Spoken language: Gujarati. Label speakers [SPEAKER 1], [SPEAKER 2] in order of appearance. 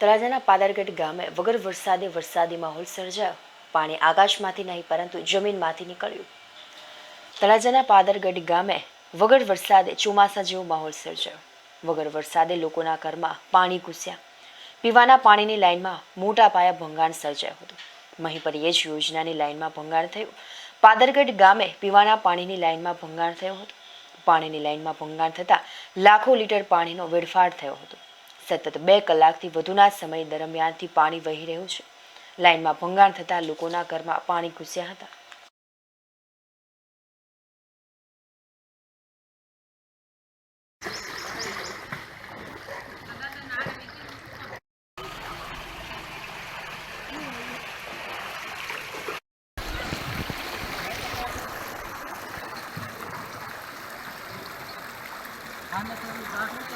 [SPEAKER 1] તળાજાના પાદરગઢ ગામે વગર વરસાદે વરસાદી માહોલ સર્જાયો. પાણી આકાશમાંથી નહીં, પરંતુ જમીનમાંથી નીકળ્યું. તળાજાના પાદરગઢ ગામે વગર વરસાદે ચોમાસા જેવો માહોલ સર્જાયો. વગર વરસાદે લોકોના ઘરમાં પાણી ઘૂસ્યા. પીવાના પાણીની લાઇનમાં મોટા પાયા ભંગાણ સર્જાયું હતું. મહીપરિયેજ યોજનાની લાઇનમાં ભંગાણ થયું. પાદરગઢ ગામે પીવાના પાણીની લાઇનમાં ભંગાણ થયું હતું. પાણીની લાઇનમાં ભંગાણ થતાં લાખો લીટર પાણીનો વેડફાટ થયો હતો. સતત બે કલાકથી વધુના સમય દરમિયાનથી પાણી વહી રહ્યું છે. લાઇનમાં ભંગાણ થતા લોકોના ઘરમાં પાણી ઘૂસ્યા હતા. આને થોડું જાગૃત